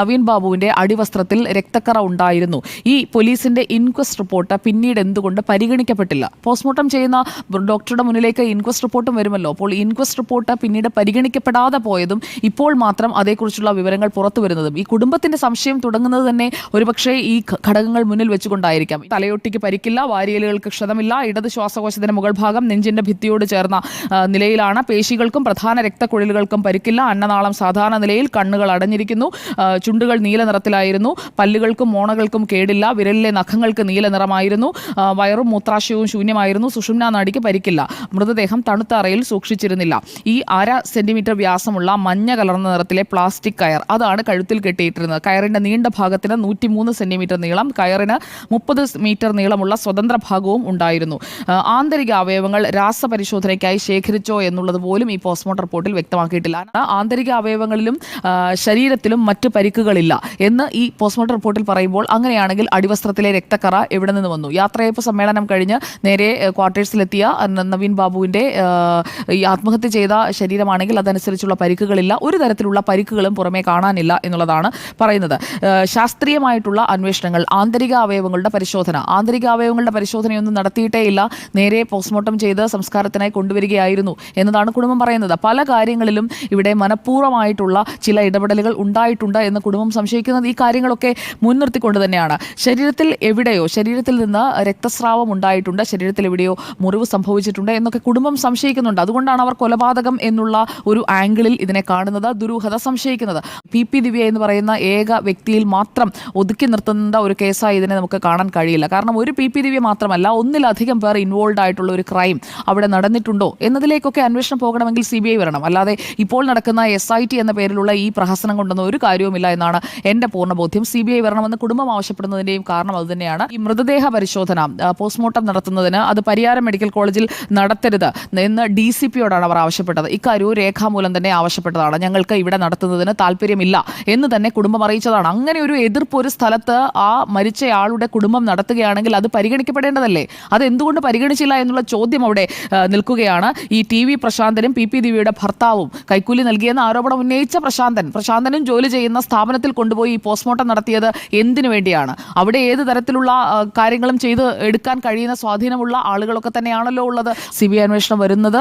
നവീൻ ബാബുവിന്റെ അടിവസ്ത്രത്തിൽ രക്തക്കറ ഉണ്ടായിരുന്നു. ഈ പോലീസിന്റെ ഇൻക്വസ്റ്റ് റിപ്പോർട്ട് പിന്നീട് എന്തുകൊണ്ട് പരിഗണിക്കപ്പെട്ടില്ല? പോസ്റ്റ്മോർട്ടം ചെയ്യുന്ന ഡോക്ടറുടെ മുന്നിലേക്ക് ഇൻക്വസ്റ്റ് റിപ്പോർട്ടും വരുമല്ലോ. അപ്പോൾ ഇൻക്വസ്റ്റ് റിപ്പോർട്ട് പിന്നീട് പരിഗണിക്കപ്പെടാതെ പോയതും ഇപ്പോൾ മാത്രം അതേക്കുറിച്ചുള്ള വിവരങ്ങൾ പുറത്തു വരുന്നതും. ഈ കുടുംബത്തിന്റെ സംശയം തുടങ്ങുന്നത് തന്നെ ഒരുപക്ഷെ ഈ ഘടകങ്ങൾ മുന്നിൽ വെച്ചുകൊണ്ടായിരിക്കാം. തലയൊട്ടിക്ക് പരിക്കില്ല വാരിയലുകൾക്ക് ക്ഷതമില്ല ഇടത് ശ്വാസകോശത്തിന്റെ മുകൾ ഭാഗം നെഞ്ചിന്റെ ഭിത്തിയോട് ചേർന്ന നിലയിലാണ്. പേശികൾക്കും പ്രധാന രക്തക്കുഴലുകൾക്കും പരിക്കില്ല. അന്നനാളം സാധാരണ നിലയിൽ കണ്ണുകൾ അടഞ്ഞിരിക്കുന്നു. ചുണ്ടുകൾ നീല നിറത്തിലായിരുന്നു. പല്ലുകൾക്കും മോണകൾക്കും കേടില്ല. വിരലിലെ നഖങ്ങൾക്ക് നീല നിറമായിരുന്നു. വയറും മൂത്രാശയവും ശൂന്യമായിരുന്നു. സുഷുമ്ന നാടിക്ക് പരിക്കില്ല. മൃതദേഹം തണുത്ത അറയിൽ സൂക്ഷിച്ചിരുന്നില്ല. ഈ അര സെന്റിമീറ്റർ വ്യാസമുള്ള മഞ്ഞ കലർന്ന നിറത്തിലെ പ്ലാസ്റ്റിക് കയർ അതാണ് കഴുത്തിൽ കെട്ടിയിട്ടിരുന്നത്. കയറിന്റെ നീണ്ട ഭാഗത്തിന് നൂറ്റിമൂന്ന് സെന്റിമീറ്റർ നീളം കയറിന് മുപ്പത് മീറ്റർ നീളമുള്ള സ്വതന്ത്ര ഭാഗവും ഉണ്ടായിരുന്നു. ആന്തരിക അവയവങ്ങൾ രാസപരിശോധനയ്ക്കായി ശേഖരിച്ചോ എന്നുള്ളത് പോലും ഈ പോസ്റ്റ്മോർട്ടം റിപ്പോർട്ടിൽ വ്യക്തമാക്കിയിട്ടില്ല. ആന്തരിക അവയവങ്ങളിലും ശരീരത്തിലും മറ്റ് പരിക്കുകളില്ല എന്ന് ഈ പോസ്റ്റ്മോർട്ടം റിപ്പോർട്ടിൽ പറയുമ്പോൾ അങ്ങനെയാണെങ്കിൽ അടിവസ്ത്രത്തിലെ രക്തക്കറ എവിടെ നിന്ന് വന്നു? യാത്രയപ്പ് സമ്മേളനം കഴിഞ്ഞ് നേരെ ക്വാർട്ടേഴ്സിലെത്തിയ നവീൻ ബാബുവിന്റെ ഈ ആത്മഹത്യ ചെയ്ത ശരീരമാണെങ്കിൽ അതനുസരിച്ചുള്ള പരിക്കുകളില്ല. ഒരു തരത്തിലുള്ള പരിക്കുകളും പുറമേ കാണാനില്ല എന്നുള്ളതാണ് പറയുന്നത്. ശാസ്ത്രീയമായിട്ടുള്ള അന്വേഷണങ്ങൾ ആന്തരിക അവയവങ്ങളുടെ പരിശോധന. ആന്തരിക അവയവങ്ങളുടെ പരിശോധനയൊന്നും നടത്തിയിട്ടേ ഇല്ല. നേരെ പോസ്റ്റ്മോർട്ടം ചെയ്ത് സംസ്കാരത്തിനായി കൊണ്ടുവരികയായിരുന്നു എന്നതാണ് കുടുംബം പറയുന്നത്. പല കാര്യങ്ങളിലും ഇവിടെ മനഃപൂർവമായിട്ടുള്ള ചില ഇടപെടലുകൾ ഉണ്ടായിട്ടുണ്ട് എന്ന് കുടുംബം സംശയിക്കുന്നത് ഈ കാര്യങ്ങളൊക്കെ മുൻനിർത്തിക്കൊണ്ട് തന്നെയാണ്. ശരീരത്തിൽ എവിടെയോ ശരീരത്തിൽ നിന്ന് രക്തസ്രാവം ഉണ്ടായിട്ടുണ്ട് ശരീരത്തിൽ എവിടെയോ മുറിവ് സംഭവിച്ചിട്ടുണ്ട് എന്നൊക്കെ കുടുംബം സംശയിക്കുന്നുണ്ട്. അതുകൊണ്ടാണ് അവർ കൊലപാതകം എന്നുള്ള ഒരു ആംഗിളിൽ ഇതിനെ കാണുന്നത് ദുരൂഹത സംശയിക്കുന്നത്. പി പി ദിവ്യ എന്ന് പറയുന്ന ഏക വ്യക്തിയിൽ മാത്രം ഒതുക്കി നിർത്തുന്ന ഒരു കേസായി ഇതിനെ നമുക്ക് കാണാൻ കഴിയില്ല. കാരണം ഒരു പി പി ദിവ്യ മാത്രമല്ല ഒന്നിലധികം പേർ ഇൻവോൾവ് ആയിട്ടുള്ള ഒരു ക്രൈം അവിടെ നടന്നിട്ടുണ്ടോ എന്നതിലേക്കൊക്കെ അന്വേഷണം പോകണമെങ്കിൽ സി ബി ഐ വരണം. അല്ലാതെ ഇപ്പോൾ നടക്കുന്ന എസ് ഐ ടി എന്ന പേരിലുള്ള ഈ പ്രഹസനം കൊണ്ടൊന്നും ഒരു കാര്യവുമില്ല എന്നാണ് എന്റെ പൂർണ ബോധ്യം സി ബി ഐ വരണമെന്ന് കുടുംബം ആവശ്യപ്പെടുന്നതിന്റെയും കാരണം അതുതന്നെയാണ്. ഈ മൃതദേഹ പരിശോധന പോസ്റ്റ്മോർട്ടം നടത്തുന്നതിന് അത് പരിയാരം മെഡിക്കൽ കോളേജിൽ നടത്തരുത് എന്ന് ഡി സി പിയോടാണ് അവർ ആവശ്യപ്പെട്ടത്. ഇക്കാര്യവും രേഖാമൂലം തന്നെ ആവശ്യപ്പെട്ടതാണ്. ഞങ്ങൾക്ക് ഇവിടെ നടത്തുന്നതിന് താല്പര്യമില്ല എന്ന് തന്നെ കുടുംബം അറിയിച്ചതാണ്. അങ്ങനെ ഒരു എതിർപ്പ് ഒരു സ്ഥലത്ത് ആ മരിച്ചയാളുടെ കുടുംബം നടത്തുകയാണെങ്കിൽ അത് പരിഗണിക്കപ്പെടേണ്ടതല്ലേ? അത് എന്തുകൊണ്ട് പരിഗണിച്ചില്ല എന്നുള്ള ചോദ്യം അവിടെ നിൽക്കുകയാണ്. ഈ ടി വി പ്രശാന്തനും പി പി ദിവ്യയുടെ ഭർത്താവും കൈക്കൂലി നൽകിയെന്ന ആരോപണം ഉന്നയിച്ച പ്രശാന്തൻ പ്രശാന്തനും ജോലി ചെയ്യുന്ന സ്ഥാപനത്തിൽ കൊണ്ടുപോയി പോസ്റ്റ്മോർട്ടം നടത്തിയത് എന്തിനു വേണ്ടിയാണ്? അവിടെ ഏത് തരത്തിലുള്ള കാര്യങ്ങളും ചെയ്ത് എടുക്കാൻ കഴിയുന്ന സ്വാധീനമുള്ള ആളുകളൊക്കെ തന്നെയാണല്ലോ ഉള്ളത്. സി ബി ഐ അന്വേഷണം വരുന്നത്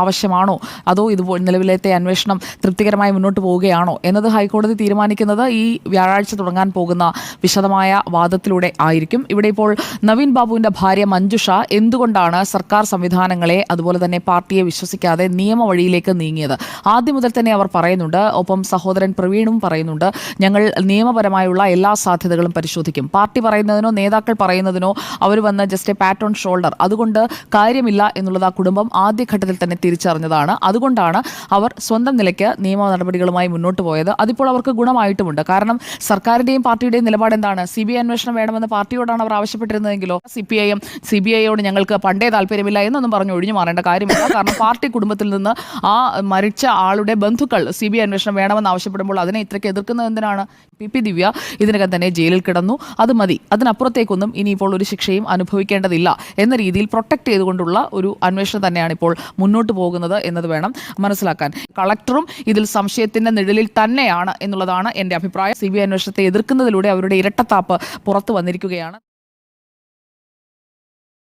ആവശ്യമാണോ? അതോ ഇത് നിലവിലത്തെ അന്വേഷണം തൃപ്തികരമായി മുന്നോട്ട് പോവുകയാണോ? എന്നത് ഹൈക്കോടതി തീരുമാനിക്കുന്നത് ഈ വ്യാഴാഴ്ച തുടങ്ങാൻ പോകുന്ന വിശദമായ വാദത്തിലൂടെ ആയിരിക്കും. ഇവിടെ ഇപ്പോൾ നവീൻ ബാബുവിന്റെ ഭാര്യ മഞ്ജുഷ എന്തുകൊണ്ടാണ് സർക്കാർ സംവിധാനങ്ങളെ അതുപോലെ തന്നെ പാർട്ടിയെ വിശ്വസിക്കാതെ നിയമ വഴിയിലേക്ക് നീങ്ങിയത്? ആദ്യം മുതൽ തന്നെ അവർ പറയുന്നുണ്ട് ഒപ്പം സഹോദരൻ പ്രവീണും പറയുന്നുണ്ട് ഞങ്ങൾ നിയമപരമായുള്ള എല്ലാ സാധ്യതകളും പരിശോധിക്കും. പാർട്ടി പറയുന്നതിനോ നേതാക്കൾ പറയുന്നതിനോ അവർ വന്ന just a pat on shoulder അതുകൊണ്ട് കാര്യമില്ല എന്നുള്ളത് ആ കുടുംബം ആദ്യഘട്ടത്തിൽ തന്നെ തിരിച്ചറിഞ്ഞതാണ്. അതുകൊണ്ടാണ് അവർ സ്വന്തം നിലയ്ക്ക് നിയമ നടപടികളുമായി മുന്നോട്ട് പോയത്. അതിപ്പോൾ അവർക്ക് ഗുണമായിട്ടുമുണ്ട്. കാരണം സർക്കാരിന്റെയും പാർട്ടിയുടെയും നിലപാട് എന്താണ്? സി ബി ഐ അന്വേഷണം വേണമെന്ന് പാർട്ടിയോടാണ് അവർ ആവശ്യപ്പെട്ടിരുന്നതെങ്കിലോ? C P I M C B ഐയോട് ഞങ്ങൾക്ക് പണ്ടേ താല്പര്യമില്ല എന്നൊന്നും പറഞ്ഞ് ഒഴിഞ്ഞു മാറേണ്ട കാര്യമില്ല. കാരണം പാർട്ടി കുടുംബത്തിൽ നിന്ന് ആ മരിച്ച ആളുടെ ബന്ധുക്കൾ സി ബി ഐ അന്വേഷണം വേണമെന്ന് ആവശ്യപ്പെടുമ്പോൾ അതിനെ ഇത്രയ്ക്ക് എതിർക്കുന്നത് എന്തിനാണ് പി പി ദിവ്യ ഇതിനകം തന്നെ ജയിലിൽ കിടന്നു. അത് മതി. അതിനപ്പുറത്തേക്കൊന്നും ഇനിയിപ്പോൾ ഒരു ശിക്ഷയും അനുഭവിക്കേണ്ടതില്ല എന്ന രീതിയിൽ പ്രൊട്ടക്ട് ചെയ്തുകൊണ്ടുള്ള ഒരു അന്വേഷണം തന്നെയാണ് ഇപ്പോൾ മുന്നോട്ട് പോകുന്നത് എന്നത് വേണം മനസ്സിലാക്കാൻ. കളക്ടറും ഇതിൽ സംശയത്തിന്റെ നിഴലിൽ തന്നെയാണ് എന്നുള്ളതാണ് എന്റെ അഭിപ്രായം. സി ബി അന്വേഷണത്തെ എതിർക്കുന്നതിലൂടെ അവരുടെ ഇരട്ടത്താപ്പ് പുറത്തു വന്നിരിക്കുകയാണ്.